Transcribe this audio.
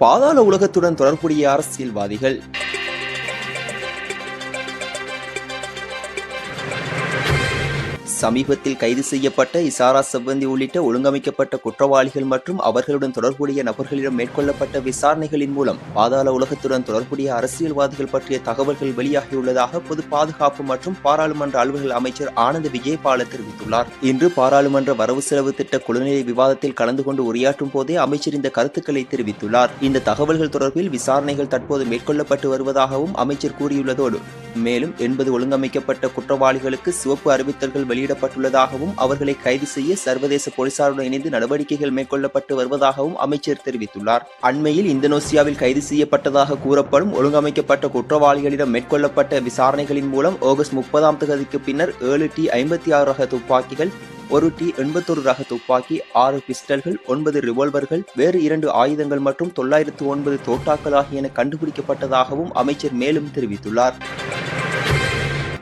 பாதாள உலகத்துடன் தொடர்புடைய அரசியல்வாதிகள் சமீபத்தில் கைது செய்யப்பட்ட இசாரா செவ்வந்தி உள்ளிட்ட ஒழுங்கமைக்கப்பட்ட குற்றவாளிகள் மற்றும் அவர்களுடன் தொடர்புடைய நபர்களிடம் மேற்கொள்ளப்பட்ட விசாரணைகளின் மூலம் பாதாள உலகத்துடன் தொடர்புடைய அரசியல்வாதிகள் பற்றிய தகவல்கள் வெளியாகியுள்ளதாக பொது பாதுகாப்பு மற்றும் பாராளுமன்ற அலுவல்கள் அமைச்சர் ஆனந்த் விஜயபால தெரிவித்துள்ளார். இன்று பாராளுமன்ற வரவு செலவு திட்ட குழுநிலை விவாதத்தில் கலந்து கொண்டு உரையாற்றும் போதே அமைச்சர் இந்த கருத்துக்களை தெரிவித்துள்ளார். இந்த தகவல்கள் தொடர்பில் விசாரணைகள் தற்போது மேற்கொள்ளப்பட்டு வருவதாகவும் அமைச்சர் கூறியுள்ளதோடு மேலும் எண்பது ஒழுங்கமைக்கப்பட்ட குற்றவாளிகளுக்கு சிவப்பு அறிவித்தல்கள் வெளியிடப்பட்டுள்ளதாகவும் அவர்களை கைது செய்ய சர்வதேச போலீசாருடன் இணைந்து நடவடிக்கைகள் மேற்கொள்ளப்பட்டு வருவதாகவும் அமைச்சர் தெரிவித்துள்ளார். அண்மையில் இந்தோனேசியாவில் கைது செய்யப்பட்டதாக கூறப்படும் ஒழுங்கமைக்கப்பட்ட குற்றவாளிகளிடம் மேற்கொள்ளப்பட்ட விசாரணைகளின் மூலம் ஆகஸ்ட் முப்பதாம் தேதிக்கு பின்னர் ஏழு டி ஐம்பத்தி ஆறு ரக துப்பாக்கிகள் ஒரு டி எண்பத்தொரு ரக துப்பாக்கி ஆறு பிஸ்டல்கள் ஒன்பது ரிவால்வர்கள் வேறு இரண்டு ஆயுதங்கள் மற்றும் தொள்ளாயிரத்து ஒன்பது தோட்டாக்கள் ஆகியன கண்டுபிடிக்கப்பட்டதாகவும் அமைச்சர் மேலும் தெரிவித்துள்ளார்.